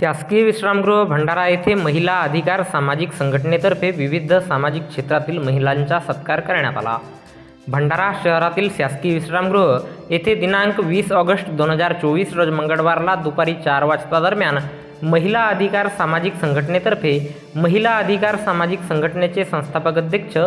शासकीय विश्रामगृह भंडारा येथे महिला अधिकार सामाजिक संघटनेतर्फे विविध सामाजिक क्षेत्रातील महिलांचा सत्कार करण्यात आला. भंडारा शहरातील शासकीय विश्रामगृह येथे दिनांक वीस ऑगस्ट दोन हजार चोवीस रोज मंगळवारला दुपारी चार वाजता दरम्यान महिला अधिकार सामाजिक संघटनेतर्फे महिला अधिकार सामाजिक संघटनेचे संस्थापक अध्यक्ष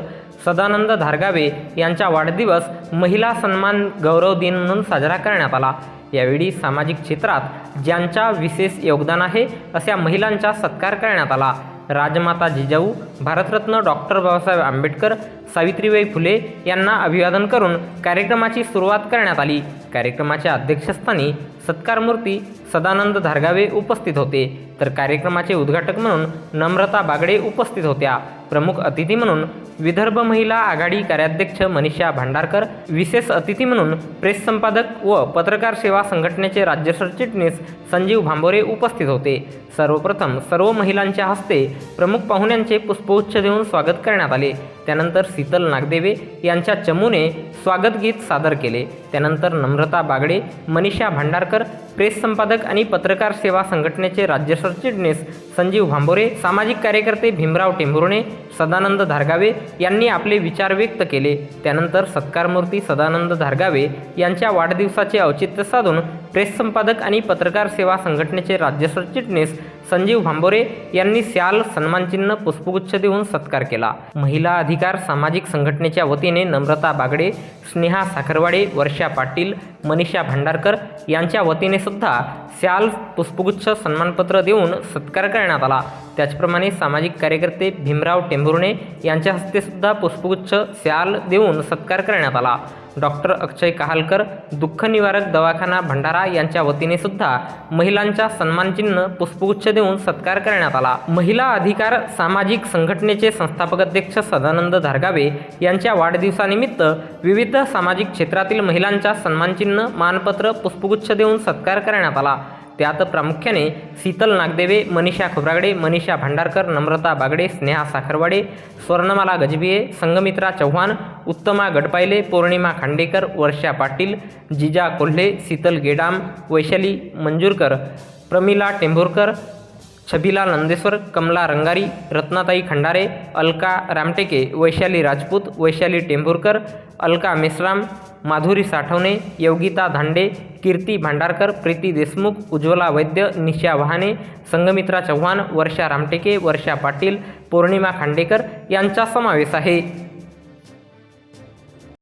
सदानंद धारगावे यांचा वाढदिवस महिला सन्मान गौरव दिन म्हणून साजरा करण्यात आला. यावेळी सामाजिक क्षेत्रात ज्यांचा विशेष योगदान आहे अशा महिलांचा सत्कार करण्यात आला. राजमाता जिजाऊ भारतरत्न डॉक्टर बाबासाहेब आंबेडकर सावित्रीबाई फुले यांना अभिवादन करून कार्यक्रमाची सुरुवात करण्यात आली. कार्यक्रमाच्या अध्यक्षस्थानी सत्कारमूर्ती सदानंद धारगावे उपस्थित होते. तर कार्यक्रमाचे उद्घाटक म्हणून नम्रता बागडे उपस्थित होत्या. प्रमुख अतिथी म्हणून विदर्भ महिला आघाडी कार्याध्यक्ष मनीषा भांडारकर विशेष अतिथी म्हणून प्रेस संपादक व पत्रकार सेवा संघटनेचे राज्य सरचिटणीस संजीव भांबोरे उपस्थित होते. सर्वप्रथम सर्व महिलांच्या हस्ते प्रमुख पाहुण्यांचे पुष्पगुच्छ देऊन स्वागत करण्यात आले. त्यानंतर शीतल नागदेवे यांच्या चमूने स्वागतगीत सादर केले. त्यानंतर नम्रता बागडे मनीषा भांडारकर प्रेस संपादक आणि पत्रकार सेवा संघटनेचे राज्य सरचिटणीस संजीव भांबोरे सामाजिक कार्यकर्ते भीमराव टेंभुर्णे सदानंद धारगावे यांनी आपले विचार व्यक्त केले. त्यानंतर सत्कारमूर्ती सदानंद धारगावे यांच्या वाढदिवसाचे औचित्य साधून प्रेस संपादक आणि पत्रकार सेवा संघटनेचे राज्य सरचिटणीस संजीव भांबोरे यांनी स्याल सन्मानचिन्ह पुष्पगुच्छ देऊन सत्कार केला. महिला अधिकार सामाजिक संघटनेच्या वतीने नम्रता बागडे स्नेहा साखरवाडे वर्षा पाटील मनीषा भांडारकर यांच्या वतीने सुद्धा स्याल पुष्पगुच्छ सन्मानपत्र देऊन सत्कार करण्यात आला. त्याचप्रमाणे सामाजिक कार्यकर्ते भीमराव टेंभुर्णे यांच्या हस्ते सुद्धा पुष्पगुच्छ स्याल देऊन सत्कार करण्यात आला. डॉक्टर अक्षय कहालकर दुःख निवारक दवाखाना भंडारा यांच्या वतीने सुद्धा महिलांच्या सन्मानचिन्ह पुष्पगुच्छ देऊन सत्कार करण्यात आला. महिला अधिकार सामाजिक संघटनेचे संस्थापक अध्यक्ष सदानंद धारगावे यांच्या वाढदिवसानिमित्त विविध सामाजिक क्षेत्रातील महिलांच्या सन्मानचिन्ह मानपत्र पुष्पगुच्छ देऊन सत्कार करण्यात आला. त्यात प्रामुख्याने शीतल नागदेवे मनीषा खोब्रागडे मनीषा भांडारकर नम्रता बागडे स्नेहा साखरवाडे स्वर्णमाला गजबिये संगमित्रा चव्हाण उत्तमा गडपायले पौर्णिमा खांडेकर वर्षा पाटील जिजा कोल्हे शीतल गेडाम वैशाली मंजूरकर प्रमिला टेंभोरकर छबिला नंदेश्वर कमला रंगारी रत्नाताई खंडारे अलका रामटेके वैशाली राजपूत वैशाली टेंभुरकर अलका मेश्राम माधुरी साठवणे योगिता धांडे कीर्ती भांडारकर प्रीती देशमुख उज्ज्वला वैद्य निशा वहाने संगमित्रा चव्हाण वर्षा रामटेके वर्षा पाटील पौर्णिमा खांडेकर यांचा समावेश आहे.